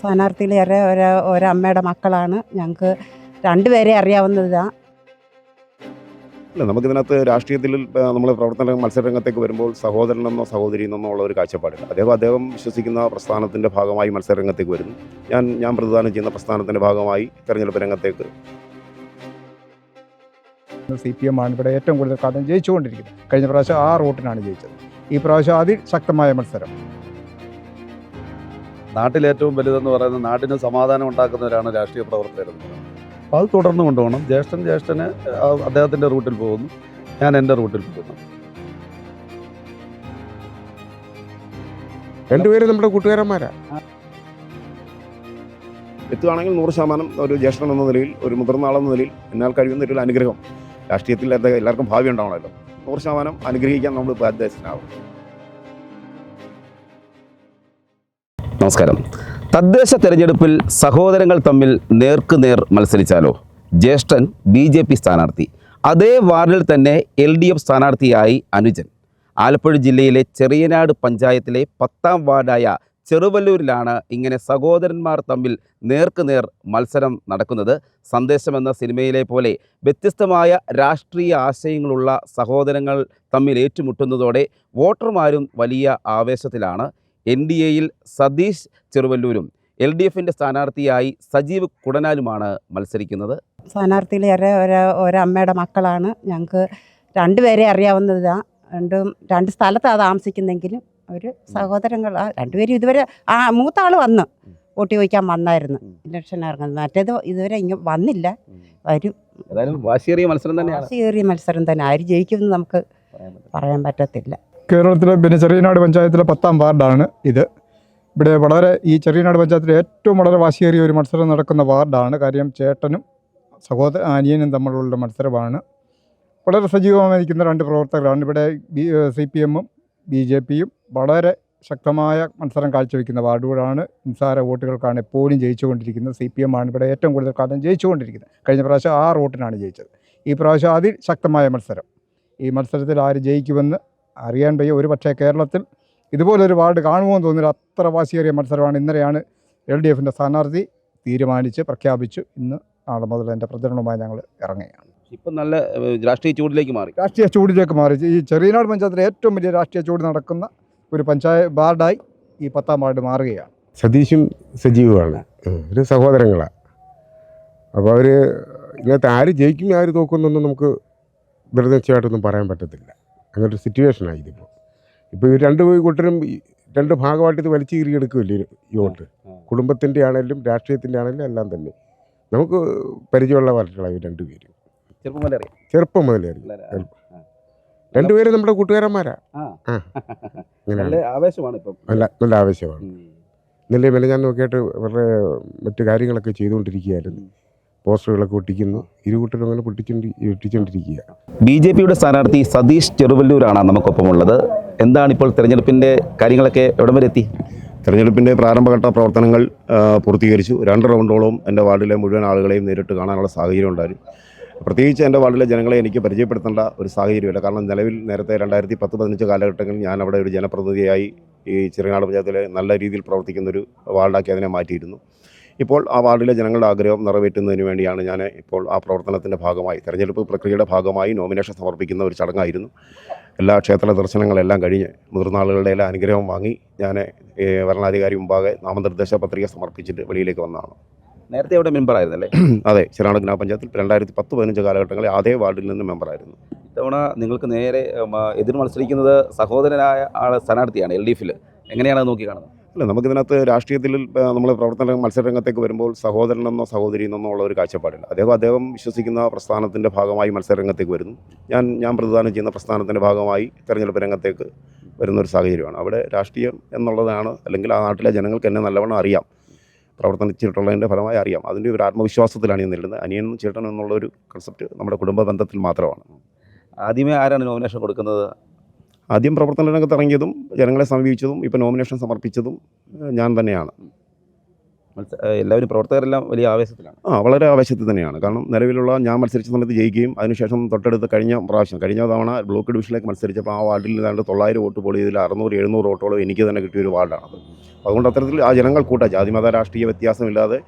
സ്ഥാനാർത്ഥികൾ ഏറെ ഒരു ഒരമ്മയുടെ മക്കളാണ്. ഞങ്ങൾക്ക് രണ്ടുപേരെ അറിയാവുന്നതാണ് അല്ല നമുക്കിതിനകത്ത് രാഷ്ട്രീയത്തിൽ നമ്മൾ പ്രവർത്തന മത്സരരംഗത്തേക്ക് വരുമ്പോൾ സഹോദരനെന്നോ സഹോദരി എന്നോ ഉള്ള ഒരു കാഴ്ചപ്പാടില്ല. അദ്ദേഹം അദ്ദേഹം വിശ്വസിക്കുന്ന പ്രസ്ഥാനത്തിന്റെ ഭാഗമായി മത്സരരംഗത്തേക്ക് വരുന്നു. ഞാൻ ഞാൻ പ്രതിദാനം ചെയ്യുന്ന പ്രസ്ഥാനത്തിന്റെ ഭാഗമായി തെരഞ്ഞെടുപ്പ് രംഗത്തേക്ക്. സി പി എം ആണ് ഇവിടെ ഏറ്റവും കൂടുതൽ കാലം ജയിച്ചുകൊണ്ടിരിക്കുന്നത്. കഴിഞ്ഞ പ്രാവശ്യം ആ റൂട്ടിനാണ് ജയിച്ചത്. ഈ പ്രാവശ്യം അതിശക്തമായ മത്സരം. നാട്ടിലേറ്റവും വലുതെന്ന് പറയുന്നത് നാടിന് സമാധാനം ഉണ്ടാക്കുന്നവരാണ് രാഷ്ട്രീയ പ്രവർത്തകർ. പറയുന്നത് അപ്പോൾ അത് തുടർന്ന് കൊണ്ടുപോകണം. ജ്യേഷ്ഠൻ ജ്യേഷ്ഠന് അദ്ദേഹത്തിന്റെ റൂട്ടിൽ പോകുന്നു. ഞാൻ എന്റെ റൂട്ടിൽ പോകുന്നു. രണ്ടുപേരും നമ്മുടെ കൂട്ടുകാരന്മാരാ? എത്തുകയാണെങ്കിൽ നൂറ് ശതമാനം ഒരു ജ്യേഷ്ഠൻ എന്ന നിലയിൽ ഒരു മുതിർന്ന ആളെന്ന നിലയിൽ എന്നാൽ കഴിയുന്ന ഒരു അനുഗ്രഹം. രാഷ്ട്രീയത്തിൽ എല്ലാവർക്കും ഭാവി ഉണ്ടാവണമല്ലോ. നൂറ് ശതമാനം അനുഗ്രഹിക്കാൻ നമ്മൾ ബാധ്യസ്ഥനാവും നമസ്കാരം. തദ്ദേശ തെരഞ്ഞെടുപ്പിൽ സഹോദരങ്ങൾ തമ്മിൽ നേർക്കുനേർ മത്സരിച്ചാലോ? ജ്യേഷ്ഠൻ ബി ജെ പി സ്ഥാനാർത്ഥി. അതേ വാർഡിൽ തന്നെ എൽ ഡി എഫ് സ്ഥാനാർത്ഥിയായി അനുജൻ. ആലപ്പുഴ ജില്ലയിലെ ചെറിയനാട് പഞ്ചായത്തിലെ പത്താം വാർഡായ ചെറുവല്ലൂരിലാണ് ഇങ്ങനെ സഹോദരന്മാർ തമ്മിൽ നേർക്കുനേർ മത്സരം നടക്കുന്നത്. സന്ദേശം എന്ന സിനിമയിലെ പോലെ വ്യത്യസ്തമായ രാഷ്ട്രീയ ആശയങ്ങളുള്ള സഹോദരങ്ങൾ തമ്മിൽ ഏറ്റുമുട്ടുന്നതോടെ വോട്ടർമാരും വലിയ ആവേശത്തിലാണ്. എൻ ഡി എയിൽ സതീഷ് ചെറുവല്ലൂരും എൽ ഡി എഫിന്റെ സ്ഥാനാർത്ഥിയായി സജീവ് കുടനാലുമാണ് മത്സരിക്കുന്നത്. സ്ഥാനാർത്ഥിയിൽ ഒരമ്മയുടെ മക്കളാണ്. ഞങ്ങൾക്ക് രണ്ടുപേരെ അറിയാവുന്നതാണ് രണ്ടും രണ്ട് സ്ഥലത്താണ് താമസിക്കുന്നെങ്കിലും അവർ സഹോദരങ്ങൾ ആ രണ്ടുപേരും ഇതുവരെ ആ മൂത്ത ആൾ വന്ന് വോട്ട് ചോദിക്കാൻ വന്നായിരുന്നു. ഇലക്ഷൻ ഇറങ്ങുന്നത്. മറ്റേത് ഇതുവരെ ഇങ്ങനെ വന്നില്ല. വരും. വാശിയേറിയ മത്സരം വാശിയേറിയ മത്സരം തന്നെ. ആര് ജയിക്കുമെന്ന് നമുക്ക് പറയാൻ പറ്റത്തില്ല. കേരളത്തിലെ പിന്നെ ചെറിയനാട് പഞ്ചായത്തിലെ പത്താം വാർഡാണ് ഇത്. ഇവിടെ വളരെ ഈ ചെറിയനാട് പഞ്ചായത്തിലെ ഏറ്റവും വളരെ വാശിയേറിയ ഒരു മത്സരം നടക്കുന്ന വാർഡാണ്. കാര്യം ചേട്ടനും സഹോദര അനിയനും തമ്മിലുള്ള മത്സരമാണ്. വളരെ സജീവമായിരിക്കുന്ന രണ്ട് പ്രവർത്തകരാണ്. ഇവിടെ ബി സി പി എമ്മും ബി ജെ പിയും വളരെ ശക്തമായ മത്സരം കാഴ്ചവെക്കുന്ന വാർഡുകളാണ്. നിസ്സാര വോട്ടുകൾക്കാണ് എപ്പോഴും ജയിച്ചുകൊണ്ടിരിക്കുന്നത്. സി പി എം ആണ് ഇവിടെ ഏറ്റവും കൂടുതൽ കാലം ജയിച്ചുകൊണ്ടിരിക്കുന്നത്. കഴിഞ്ഞ പ്രാവശ്യം ആറ് വോട്ടിനാണ് ജയിച്ചത്. ഈ പ്രാവശ്യം അതിശക്തമായ മത്സരം. ഈ മത്സരത്തിൽ ആര് ജയിക്കുമെന്ന് അറിയാൻ വയ്യ. ഒരു പക്ഷേ കേരളത്തിൽ ഇതുപോലൊരു വാർഡ് കാണുമോ എന്ന് തോന്നില്ല അത്ര വാശിയേറിയ മത്സരമാണ്. ഇന്നലെയാണ് എൽ ഡി എഫിന്റെ സ്ഥാനാർത്ഥി തീരുമാനിച്ച് പ്രഖ്യാപിച്ചു. ഇന്ന് നാളെ മുതൽ എന്റെ പ്രചരണവുമായി ഞങ്ങൾ ഇറങ്ങുകയാണ്. ഇപ്പം നല്ല രാഷ്ട്രീയ ചൂടിലേക്ക് മാറി. രാഷ്ട്രീയ ചൂടിലേക്ക് മാറി. ഈ ചെറിയനാട് പഞ്ചായത്തിലെ ഏറ്റവും വലിയ രാഷ്ട്രീയ ചൂട് നടക്കുന്ന ഒരു പഞ്ചായത്ത് വാർഡായി ഈ പത്താം വാർഡ് മാറുകയാണ്. സതീഷും സജീവുമാണ്. ഒരു സഹോദരങ്ങളാണ് അപ്പോൾ അവർ ഇതിനകത്ത് ആര് ജയിക്കും ആര് തോക്കുന്നൊന്നും നമുക്ക് ദൃഢനിശ്ചയമായിട്ടൊന്നും പറയാൻ പറ്റത്തില്ല. അങ്ങനെ സിറ്റുവേഷൻ സിറ്റുവേഷനാണ് ഇതിപ്പോൾ ഇപ്പോൾ ഈ രണ്ട് കൂട്ടരും രണ്ട് ഭാഗമായിട്ട് ഇത് വലിച്ചു കീറിയെടുക്കുമല്ലേ ഈ വോട്ട്? കുടുംബത്തിന്റെ ആണെങ്കിലും രാഷ്ട്രീയത്തിന്റെ ആണെങ്കിലും എല്ലാം തന്നെ. നമുക്ക് പരിചയമുള്ള പാർട്ടികളായി രണ്ടുപേരും ചെറുപ്പം മുതലേ അറിയാം? രണ്ടുപേരും നമ്മുടെ കൂട്ടുകാരന്മാരാ. നല്ല നല്ല ആവേശമാണ്. ഇന്നലെ വില ഞാൻ നോക്കിയിട്ട് അവരുടെ മറ്റു കാര്യങ്ങളൊക്കെ ചെയ്തുകൊണ്ടിരിക്കുകയായിരുന്നു. പോസ്റ്ററുകളൊക്കെ ഒട്ടിക്കുന്നു. ഇരു കൂട്ടരും അങ്ങനെ ഒട്ടിച്ചുകൊണ്ടിരിക്കുക ബി ജെ പിയുടെ സ്ഥാനാർത്ഥി സതീഷ് ചെറുവല്ലൂരാണ് നമുക്കൊപ്പമുള്ളത്. എന്താണ് ഇപ്പോൾ തെരഞ്ഞെടുപ്പിന്റെ കാര്യങ്ങളൊക്കെ എവിടം വരെ എത്തി തെരഞ്ഞെടുപ്പിന്റെ പ്രാരംഭഘട്ട പ്രവർത്തനങ്ങൾ പൂർത്തീകരിച്ചു. രണ്ട് റൗണ്ടോളം എന്റെ വാർഡിലെ മുഴുവൻ ആളുകളെയും നേരിട്ട് കാണാനുള്ള സാഹചര്യം ഉണ്ടായിരുന്നു. പ്രത്യേകിച്ച് എന്റെ വാർഡിലെ ജനങ്ങളെ എനിക്ക് പരിചയപ്പെടുത്തേണ്ട ഒരു സാഹചര്യമില്ല. കാരണം നിലവിൽ നേരത്തെ രണ്ടായിരത്തി പത്ത് പതിനഞ്ച് കാലഘട്ടങ്ങളിൽ ഞാൻ അവിടെ ഒരു ജനപ്രതിനിധിയായി ഈ ചെറുനാട് പഞ്ചായത്തിലെ നല്ല രീതിയിൽ പ്രവർത്തിക്കുന്ന ഒരു വാർഡാക്കി അതിനെ മാറ്റിയിരുന്നു. ഇപ്പോൾ ആ വാർഡിലെ ജനങ്ങളുടെ ആഗ്രഹം നിറവേറ്റുന്നതിന് വേണ്ടിയാണ് ഞാൻ ഇപ്പോൾ ആ പ്രവർത്തനത്തിന്റെ ഭാഗമായി തെരഞ്ഞെടുപ്പ് പ്രക്രിയയുടെ ഭാഗമായി നോമിനേഷൻ സമർപ്പിക്കുന്ന ഒരു ചടങ്ങായിരുന്നു. എല്ലാ ക്ഷേത്ര ദർശനങ്ങളെല്ലാം കഴിഞ്ഞ് മുതിർന്ന ആളുകളുടെ എല്ലാം അനുഗ്രഹം വാങ്ങി ഞാൻ ഭരണാധികാരി മുമ്പാകെ നാമനിർദ്ദേശ പത്രിക സമർപ്പിച്ചിട്ട് വെളിയിലേക്ക് വന്നതാണ്. നേരത്തെ അവിടെ മെമ്പർ ആയിരുന്നല്ലേ? അതെ ചെറാട് ഗ്രാമപഞ്ചായത്തിൽ രണ്ടായിരത്തി പത്ത് പതിനഞ്ച് കാലഘട്ടങ്ങളിൽ അതേ വാർഡിൽ നിന്ന് മെമ്പറായിരുന്നു ഇത്തവണ നിങ്ങൾക്ക് നേരെ എതിർ മത്സരിക്കുന്നത് സഹോദരനായ ആളെ സ്ഥാനാർത്ഥിയാണ് എൽ ഡി എഫിൽ എങ്ങനെയാണ് നോക്കി കാണുന്നത് അല്ല നമുക്കിതിനകത്ത് രാഷ്ട്രീയത്തിൽ നമ്മൾ പ്രവർത്തന മത്സരരംഗത്തേക്ക് വരുമ്പോൾ സഹോദരനെന്നോ സഹോദരി എന്നോ ഉള്ള ഒരു കാഴ്ചപ്പാടില്ല അദ്ദേഹം അദ്ദേഹം വിശ്വസിക്കുന്ന പ്രസ്ഥാനത്തിന്റെ ഭാഗമായി മത്സരരംഗത്തേക്ക് വരുന്നു. ഞാൻ ഞാൻ പ്രതിദാനം ചെയ്യുന്ന പ്രസ്ഥാനത്തിന്റെ ഭാഗമായി തെരഞ്ഞെടുപ്പ് രംഗത്തേക്ക് വരുന്ന ഒരു സാഹചര്യമാണ്. അവിടെ രാഷ്ട്രീയം എന്നുള്ളതാണ് അല്ലെങ്കിൽ ആ നാട്ടിലെ ജനങ്ങൾക്ക് എന്നെ നല്ലവണ്ണം അറിയാം. പ്രവർത്തിച്ചിട്ടുള്ളതിന്റെ ഫലമായി അറിയാം. അതിന്റെ ഒരു ആത്മവിശ്വാസത്തിലാണ് ഞാൻ നേരിടുന്നത് അനിയനും ചേട്ടനും എന്നുള്ളൊരു കൺസെപ്റ്റ് നമ്മുടെ കുടുംബ ബന്ധത്തിൽ മാത്രമാണ്. ആദ്യമേ ആരാണ് നോമിനേഷൻ കൊടുക്കുന്നത്? ആദ്യം പ്രവർത്തന രംഗത്ത് ഇറങ്ങിയതും ജനങ്ങളെ സമീപിച്ചതും ഇപ്പോൾ നോമിനേഷൻ സമർപ്പിച്ചതും ഞാൻ തന്നെയാണ്. എല്ലാവരും പ്രവർത്തകരെല്ലാം വലിയ ആവേശത്തിലാണ്. ആ വളരെ ആവേശത്തിൽ തന്നെയാണ്. കാരണം നിലവിലുള്ള ഞാൻ മത്സരിച്ച സമയത്ത് ജയിക്കുകയും അതിനുശേഷം തൊട്ടടുത്ത് കഴിഞ്ഞ പ്രാവശ്യം കഴിഞ്ഞ തവണ ബ്ലോക്ക് ഡിവിഷനിലേക്ക് മത്സരിച്ചപ്പോൾ ആ വാർഡിൽ നിന്നാണ്ട് തൊള്ളായിരം വോട്ട് പോളി ഇതിൽ അറുന്നൂറ് എഴുന്നൂറ് വോട്ടോളം എനിക്ക് തന്നെ കിട്ടിയ ഒരു വാർഡാണ് അതുകൊണ്ട് അത്തരത്തിൽ ആ ജനങ്ങൾ കൂട്ടാ ജാതിമത രാഷ്ട്രീയ വ്യത്യാസമില്ലാതെ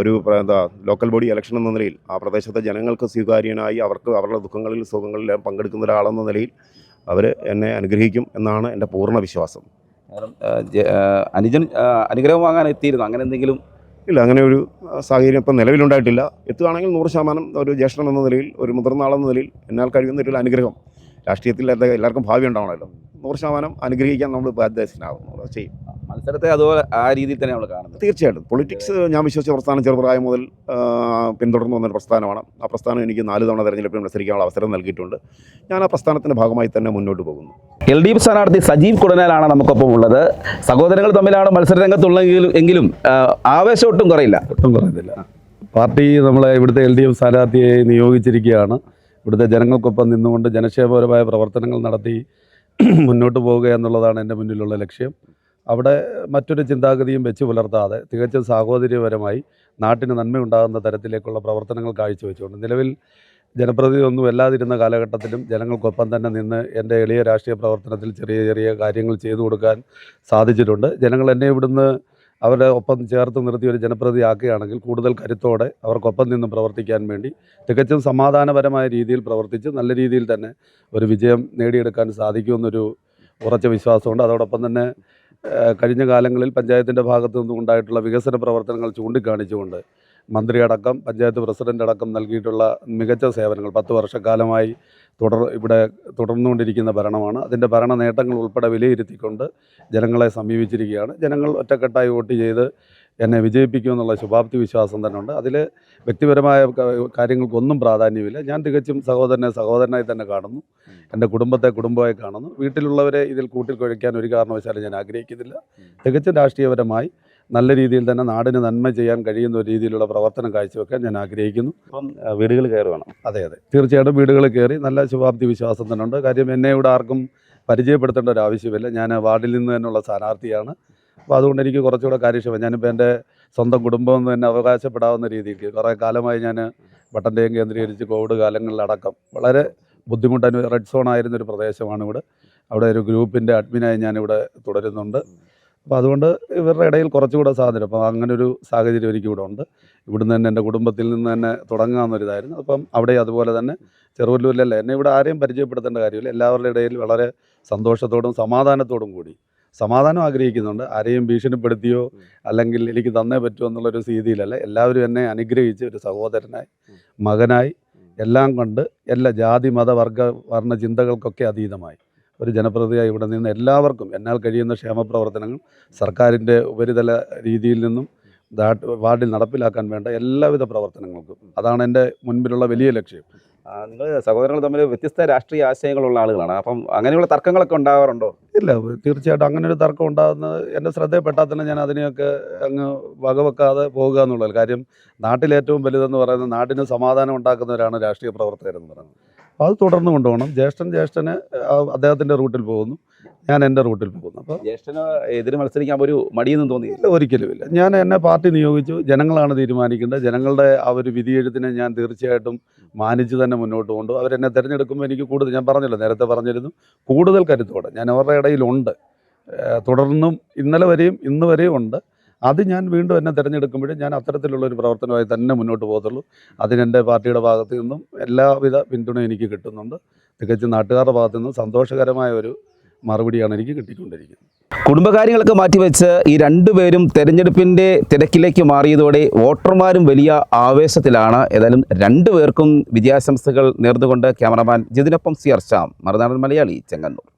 ഒരു എന്താ ലോക്കൽ ബോഡി ഇലക്ഷൻ എന്ന നിലയിൽ ആ പ്രദേശത്തെ ജനങ്ങൾക്ക് സ്വീകാര്യനായി അവർക്ക് അവരുടെ ദുഃഖങ്ങളിൽ സുഖങ്ങളിലും പങ്കെടുക്കുന്ന ഒരാളെന്ന നിലയിൽ അവർ എന്നെ അനുഗ്രഹിക്കും എന്നാണ് എന്റെ പൂർണ വിശ്വാസം. അനുജൻ അനുഗ്രഹം വാങ്ങാൻ എത്തിയിരുന്നു? അങ്ങനെ എന്തെങ്കിലും? ഇല്ല അങ്ങനെ ഒരു സാഹചര്യം ഇപ്പം നിലവിലുണ്ടായിട്ടില്ല. എത്തുകയാണെങ്കിൽ നൂറ് ശതമാനം ഒരു ജ്യേഷ്ഠൻ എന്ന നിലയിൽ ഒരു മുതിർന്ന ആളെന്ന നിലയിൽ എന്നാൽ കഴിയുന്ന ഒരു അനുഗ്രഹം. രാഷ്ട്രീയത്തിൽ എല്ലാവർക്കും ഭാവി ഉണ്ടാവണമല്ലോ. നൂറ് ശതമാനം അനുഗ്രഹിക്കാൻ നമ്മൾ ബാധ്യസ്ഥനാകും അത് ചെയ്യും. മത്സരത്തെ അതുപോലെ ആ രീതിയിൽ തന്നെ നമ്മൾ കാണുന്നത്. തീർച്ചയായിട്ടും. പൊളിറ്റിക്സ് ഞാൻ വിശ്വസിച്ച പ്രസ്ഥാനം ചെറുപ്രായം മുതൽ പിന്തുടർന്നു വന്നൊരു പ്രസ്ഥാനമാണ്. ആ പ്രസ്ഥാനം എനിക്ക് നാല് തവണ തെരഞ്ഞെടുപ്പിൽ മത്സരിക്കാനുള്ള അവസരം നൽകിയിട്ടുണ്ട്. ഞാൻ ആ പ്രസ്ഥാനത്തിന്റെ ഭാഗമായി തന്നെ മുന്നോട്ട് പോകുന്നു. എൽ ഡി എഫ് സ്ഥാനാർത്ഥി സജീവ് കുടനാലാണ് നമുക്കൊപ്പം ഉള്ളത്. സഹോദരങ്ങൾ തമ്മിലാണ് മത്സര രംഗത്തുള്ളെങ്കിലും എങ്കിലും ആവേശം ഒട്ടും കുറയില്ല. ഒട്ടും കുറയത്തില്ല പാർട്ടി നമ്മളെ ഇവിടുത്തെ എൽ ഡി എഫ് സ്ഥാനാർത്ഥിയെ നിയോഗിച്ചിരിക്കുകയാണ്. ഇവിടുത്തെ ജനങ്ങൾക്കൊപ്പം നിന്നുകൊണ്ട് ജനക്ഷേമപരമായ പ്രവർത്തനങ്ങൾ നടത്തി മുന്നോട്ട് പോവുക എന്നുള്ളതാണ് എന്റെ മുന്നിലുള്ള ലക്ഷ്യം. അവിടെ മറ്റൊരു ചിന്താഗതിയും വെച്ച് പുലർത്താതെ തികച്ചും സാഹോദര്യപരമായി നാട്ടിന് നന്മയുണ്ടാകുന്ന തരത്തിലേക്കുള്ള പ്രവർത്തനങ്ങൾ കാഴ്ചവെച്ചുകൊണ്ട് നിലവിൽ ജനപ്രതിനിധി ഒന്നും അല്ലാതിരുന്ന കാലഘട്ടത്തിലും ജനങ്ങൾക്കൊപ്പം തന്നെ നിന്ന് എന്റെ എളിയ രാഷ്ട്രീയ പ്രവർത്തനത്തിൽ ചെറിയ ചെറിയ കാര്യങ്ങൾ ചെയ്തു കൊടുക്കാൻ സാധിച്ചിട്ടുണ്ട്. ജനങ്ങൾ എന്നെ ഇവിടുന്ന് അവരുടെ ഒപ്പം ചേർത്ത് നിർത്തി ഒരു ജനപ്രതിയാക്കുകയാണെങ്കിൽ കൂടുതൽ കരുത്തോടെ അവർക്കൊപ്പം നിന്ന് പ്രവർത്തിക്കാൻ വേണ്ടി തികച്ചും സമാധാനപരമായ രീതിയിൽ പ്രവർത്തിച്ച് നല്ല രീതിയിൽ തന്നെ ഒരു വിജയം നേടിയെടുക്കാൻ സാധിക്കുമെന്നൊരു ഉറച്ച വിശ്വാസമുണ്ട്. അതോടൊപ്പം തന്നെ കഴിഞ്ഞ കാലങ്ങളിൽ പഞ്ചായത്തിന്റെ ഭാഗത്തു നിന്നും ഉണ്ടായിട്ടുള്ള വികസന പ്രവർത്തനങ്ങൾ ചൂണ്ടിക്കാണിച്ചുകൊണ്ട് മന്ത്രിയടക്കം പഞ്ചായത്ത് പ്രസിഡന്റ് അടക്കം നൽകിയിട്ടുള്ള മികച്ച സേവനങ്ങൾ പത്ത് വർഷക്കാലമായി തുടർ ഇവിടെ തുടർന്നുകൊണ്ടിരിക്കുന്ന ഭരണമാണ്. അതിന്റെ ഭരണ നേട്ടങ്ങൾ ഉൾപ്പെടെ വിലയിരുത്തിക്കൊണ്ട് ജനങ്ങളെ സമീപിച്ചിരിക്കുകയാണ്. ജനങ്ങൾ ഒറ്റക്കെട്ടായി വോട്ട് ചെയ്ത് എന്നെ വിജയിപ്പിക്കുമെന്നുള്ള ശുഭാപ്തി വിശ്വാസം തന്നെ ഉണ്ട് അതിൽ വ്യക്തിപരമായ കാര്യങ്ങൾക്കൊന്നും പ്രാധാന്യമില്ല. ഞാൻ തികച്ചും സഹോദരനെ സഹോദരനായി തന്നെ കാണുന്നു. എന്റെ കുടുംബത്തെ കുടുംബമായി കാണുന്നു. വീട്ടിലുള്ളവരെ ഇതിൽ കൂട്ടിൽ കുഴയ്ക്കാൻ ഒരു കാരണവശാലും ഞാൻ ആഗ്രഹിക്കുന്നില്ല. തികച്ചും രാഷ്ട്രീയപരമായി നല്ല രീതിയിൽ തന്നെ നാടിന് നന്മ ചെയ്യാൻ കഴിയുന്ന ഒരു രീതിയിലുള്ള പ്രവർത്തനം കാഴ്ചവെക്കാൻ ഞാൻ ആഗ്രഹിക്കുന്നു. അപ്പം വീടുകൾ കയറുകയാണ് അതെ അതെ. തീർച്ചയായിട്ടും വീടുകൾ കയറി നല്ല ശുഭാപ്തി വിശ്വാസം തന്നെ ഉണ്ട്. കാര്യം എന്നെ ഇവിടെ ആർക്കും പരിചയപ്പെടുത്തേണ്ട ഒരു ആവശ്യമില്ല. ഞാൻ വാർഡിൽ നിന്ന് തന്നെയുള്ള സ്ഥാനാർത്ഥിയാണ്. അപ്പോൾ അതുകൊണ്ട് എനിക്ക് കുറച്ചുകൂടെ കാര്യക്ഷമം. ഞാനിപ്പോൾ എന്റെ സ്വന്തം കുടുംബം എന്ന് തന്നെ അവകാശപ്പെടാവുന്ന രീതിക്ക് കുറേ കാലമായി ഞാൻ വട്ടന്റെയും കേന്ദ്രീകരിച്ച് കോവിഡ് കാലങ്ങളിലടക്കം വളരെ ബുദ്ധിമുട്ട് അനു റെഡ് സോൺ ആയിരുന്ന ഒരു പ്രദേശമാണ് ഇവിടെ. അവിടെ ഒരു ഗ്രൂപ്പിന്റെ അഡ്മിനായി ഞാനിവിടെ തുടരുന്നുണ്ട്. അപ്പോൾ അതുകൊണ്ട് ഇവരുടെ ഇടയിൽ കുറച്ചുകൂടെ സാധ്യത അപ്പോൾ അങ്ങനെ ഒരു സാഹചര്യം എനിക്ക് ഇവിടെ ഉണ്ട്. ഇവിടുന്ന് തന്നെ എന്റെ കുടുംബത്തിൽ നിന്ന് തന്നെ തുടങ്ങാമെന്നൊരിതായിരുന്നു അപ്പം അവിടെ അതുപോലെ തന്നെ ചെറുവല്ലൂരിലല്ല എന്നെ ഇവിടെ ആരെയും പരിചയപ്പെടുത്തേണ്ട കാര്യമില്ല. എല്ലാവരുടെ ഇടയിൽ വളരെ സന്തോഷത്തോടും സമാധാനത്തോടും കൂടി. സമാധാനം ആഗ്രഹിക്കുന്നുണ്ട്. ആരെയും ഭീഷണിപ്പെടുത്തിയോ അല്ലെങ്കിൽ എനിക്ക് തന്നേ പറ്റുമോ എന്നുള്ളൊരു രീതിയിലല്ല എല്ലാവരും എന്നെ അനുഗ്രഹിച്ച് ഒരു സഹോദരനായി മകനായി എല്ലാം കൊണ്ട് എല്ലാ ജാതി മത വർഗ വർണ ചിന്തകൾക്കൊക്കെ അതീതമായി. ഒരു ജനപ്രതിയായി ഇവിടെ നിന്ന് എല്ലാവർക്കും എന്നാൽ കഴിയുന്ന ക്ഷേമ പ്രവർത്തനങ്ങൾ സർക്കാരിന്റെ ഉപരിതല രീതിയിൽ നിന്നും വാർഡിൽ നടപ്പിലാക്കാൻ വേണ്ട എല്ലാവിധ പ്രവർത്തനങ്ങൾക്കും. അതാണ് എന്റെ മുൻപിലുള്ള വലിയ ലക്ഷ്യം. നിങ്ങൾ സഹോദരങ്ങൾ തമ്മിൽ വ്യത്യസ്ത രാഷ്ട്രീയ ആശയങ്ങളുള്ള ആളുകളാണ്. അപ്പം അങ്ങനെയുള്ള തർക്കങ്ങളൊക്കെ ഉണ്ടാകാറുണ്ടോ ഇല്ല തീർച്ചയായിട്ടും അങ്ങനെ ഒരു തർക്കം ഉണ്ടാകുന്നത് എന്റെ ശ്രദ്ധയിൽപ്പെട്ടാൽ തന്നെ ഞാൻ അതിനെയൊക്കെ അങ്ങ് വകവെക്കാതെ പോകുക എന്നുള്ളത് കാര്യം നാട്ടിലേറ്റവും വലുതെന്ന് പറയുന്നത് നാടിന് സമാധാനം ഉണ്ടാക്കുന്നവരാണ് രാഷ്ട്രീയ പ്രവർത്തകരെന്ന് പറയുന്നത്. അത് തുടർന്ന് കൊണ്ടുപോകണം. ജ്യേഷ്ഠൻ ജ്യേഷ്ഠന് അദ്ദേഹത്തിന്റെ അദ്ദേഹത്തിന്റെ റൂട്ടിൽ പോകുന്നു. ഞാൻ എന്റെ റൂട്ടിൽ പോകുന്നു. അപ്പോൾ ജ്യേഷ്ഠന് എതിര് മത്സരിക്കാൻ ഒരു മടിയെന്നും തോന്നി ഇല്ല ഒരിക്കലുമില്ല ഞാൻ എന്നെ പാർട്ടി നിയോഗിച്ചു. ജനങ്ങളാണ് തീരുമാനിക്കേണ്ടത്. ജനങ്ങളുടെ ആ ഒരു വിധിയെഴുത്തിനെ ഞാൻ തീർച്ചയായിട്ടും മാനിച്ച് തന്നെ മുന്നോട്ട് കൊണ്ടു അവരെന്നെ തിരഞ്ഞെടുക്കുമ്പോൾ എനിക്ക് കൂടുതൽ ഞാൻ പറഞ്ഞല്ലോ നേരത്തെ പറഞ്ഞിരുന്നു കൂടുതൽ കരുത്തോടെ. ഞാൻ അവരുടെ ഇടയിലുണ്ട്. തുടർന്നും ഇന്നലെ വരെയും ഇന്ന് വരെയും ഉണ്ട്. അത് ഞാൻ വീണ്ടും എന്നെ തിരഞ്ഞെടുക്കുമ്പോഴും ഞാൻ അത്തരത്തിലുള്ള ഒരു പ്രവർത്തനമായി തന്നെ മുന്നോട്ട് പോകത്തുള്ളൂ. അതിനെന്റെ പാർട്ടിയുടെ ഭാഗത്തു നിന്നും എല്ലാവിധ പിന്തുണയും എനിക്ക് കിട്ടുന്നുണ്ട്. തികച്ചും നാട്ടുകാരുടെ ഭാഗത്തു നിന്നും സന്തോഷകരമായ ഒരു മറുപടിയാണ് എനിക്ക് കിട്ടിക്കൊണ്ടിരിക്കുന്നത്. കുടുംബകാര്യങ്ങളൊക്കെ മാറ്റിവെച്ച് ഈ രണ്ടുപേരും തെരഞ്ഞെടുപ്പിന്റെ തിരക്കിലേക്ക് മാറിയതോടെ വോട്ടർമാരും വലിയ ആവേശത്തിലാണ്. ഏതായാലും രണ്ടുപേർക്കും വിജയാശംസകൾ നേർന്നുകൊണ്ട് ക്യാമറമാൻ ജിതിനൊപ്പം സി ശ്യാം. മറുനാടൻ മലയാളി ചെങ്ങന്നൂർ.